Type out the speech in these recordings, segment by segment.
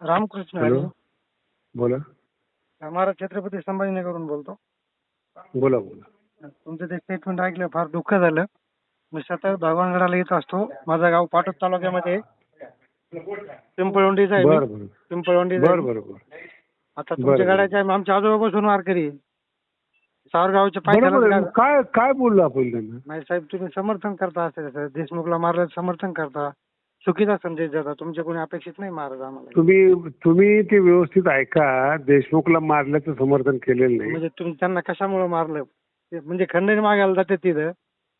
Ramakrishna hello. बोला. महाराज छत्रपती संभाजीनगरहून बोलतो. बोला बोला. तुमचं ते स्टेटमेंट ऐकलं फार दुःख झालं. मी सतत भगवानगडाला येत असतो. माझं गाव पाटोद तालुक्यामध्ये आहे. पिंपळवंडीचं आहे बर मी. बर पिंपळवंडीचं बर आहे. बर बर. आता तुमच्या बरं. गाड्याचे आहे, आमच्या आजोबापासून वारकरी आहे. सावरगावच्या बरोबर आहे. पायथ्याला काय काय बोललो आपण त्यांना? नाही साहेब तुम्ही समर्थन करता असं देशमुखला मारलं समर्थन करता. चुकीचा संदेश देता. तुमच्या कोणी अपेक्षित नाही महाराज आम्हाला. तुम्ही तुम्ही ते व्यवस्थित ऐका. देशमुखला मारल्याचं समर्थन केलेलं नाही. म्हणजे तुम्ही त्यांना कशामुळे मारलं? ते म्हणजे खंडणी मागायला जाते तिथं.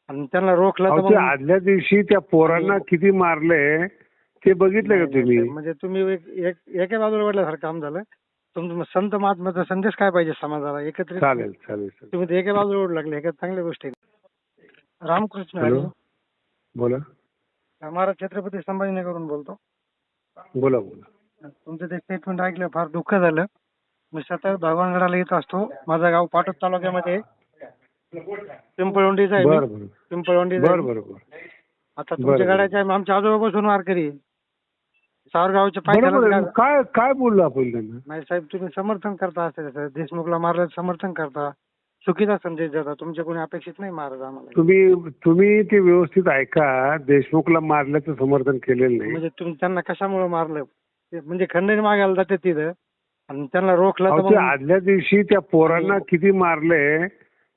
आणि त्यांना रोखलं तर अहो, ते मग- आदल्या दिवशी त्या पोरांना किती मारले ते बघितलं का तुम्ही? म्हणजे तुम्ही एक एक- एका बाजूला वाढल्यासारखं काम झालं. तुमचं संत महात्म्याचा संदेश काय पाहिजे समाजाला? एकत्रित चालेल चालेल चालेल. तुम्ही ते एका बाजूला ओढ लागले. एका चांगल्या गोष्टी. रामकृष्ण हरी. बोला. महाराज छत्रपती संभाजीनगरहून बोलतो बोला बोला तुमचं ते स्टेटमेंट ऐकलं फार दुःख झालं मी सतत भगवानगडाला येत असतो माझं गाव पाटोद तालुक्यामध्ये आहे. पिंपळवंडीचं आहे बर मी. बर पिंपळवंडीचं बर आहे. बर बर आता तुमच्या बरं. गाड्याचे आहे, आमच्या आजोबापासून वारकरी आहे. सावरगावच्या बरोबर आहे. पायथ्याला काय काय बोललो आपण त्यांना नाही साहेब तुम्ही समर्थन करता असं देशमुखला मारलं समर्थन करता चुकीचा संदेश देता. तुमच्या कोणी अपेक्षित नाही महाराज आम्हाला. तुम्ही तुम्ही ते व्यवस्थित ऐका. देशमुखला मारल्याचं समर्थन केलेलं नाही. म्हणजे तुम्ही त्यांना कशामुळे मारलं? ते म्हणजे खंडणी मागायला जाते तिथं. आणि त्यांना रोखलं तर अहो, ते मग- आदल्या दिवशी त्या पोरांना किती मारले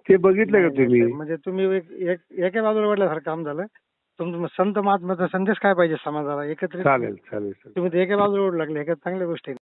ते बघितलं का तुम्ही? म्हणजे तुम्ही एक एक- एका बाजूला वाढल्यासारखं काम झालं. तुमचं संत महात्म्याचा संदेश काय पाहिजे समाजाला? एकत्रित चालेल चालेल चालेल. तुम्ही ते एका बाजूला ओढ लागले. एका चांगल्या गोष्टी.